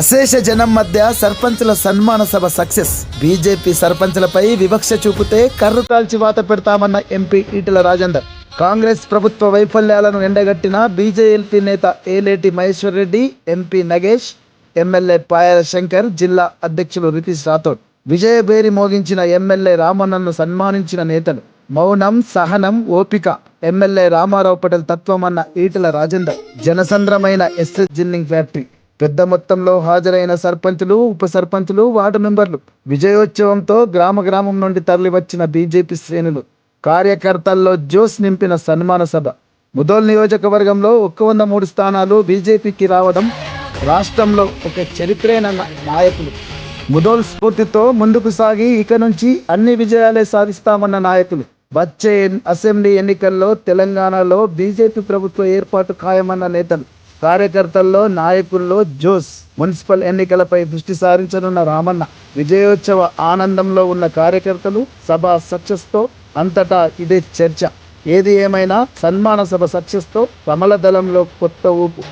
అశేష జనం మధ్య సర్పంచుల సన్మాన సభ సక్సెస్. బీజేపీ సర్పంచులపై వివక్ష చూపితే కర్రు కాల్చి వాత పెడతామన్న ఎంపీ ఈటల రాజేందర్. కాంగ్రెస్ ప్రభుత్వ వైఫల్యాలను ఎండగట్టిన బీజేఎల్పీ నేత ఏలేటి మహేశ్వర్ రెడ్డి ఎంపీ నగేష్ ఎమ్మెల్యే పాయల శంకర్ జిల్లా అధ్యక్షులు రితీష్ రాథోడ్. విజయబేరి మోగించిన ఎమ్మెల్యే రామన్నను సన్మానించిన నేతలు. మౌనం సహనం ఓపిక ఎమ్మెల్యే రామారావు పటేల్ తత్వం అన్న రాజేందర్. జనసంద్రమైన ఎస్ఎస్ జిల్లింగ్ ఫ్యాక్టరీ. పెద్ద మొత్తంలో హాజరైన సర్పంచులు ఉప సర్పంచులు వార్డు మెంబర్లు. విజయోత్సవంతో గ్రామ గ్రామం నుండి తరలివచ్చిన బీజేపీ శ్రేణులు. కార్యకర్తల్లో జోస్ నింపిన సన్మాన సభ. ముదోల్ నియోజకవర్గంలో ఒక్క వంద మూడు స్థానాలు బీజేపీకి రావడం రాష్ట్రంలో ఒక చరిత్రేనన్న నాయకులు. ముదోల్ స్ఫూర్తితో ముందుకు సాగి ఇక నుంచి అన్ని విజయాలే సాధిస్తామన్న నాయకులు. వచ్చే అసెంబ్లీ ఎన్నికల్లో తెలంగాణలో బీజేపీ ప్రభుత్వ ఏర్పాటు ఖాయమన్న నేతలు. కార్యకర్తల్లో నాయకుల్లో జోస్ మున్సిపల్ ఎన్నికలపై దృష్టి సారించనున్న రామన్న విజయోత్సవ ఆనందంలో ఉన్న కార్యకర్తలు సభ సక్సెస్తో అంతటా ఇదే చర్చ. ఏది ఏమైనా సన్మాన సభ సక్సెస్తో కమల దళంలో కొత్త ఊపు.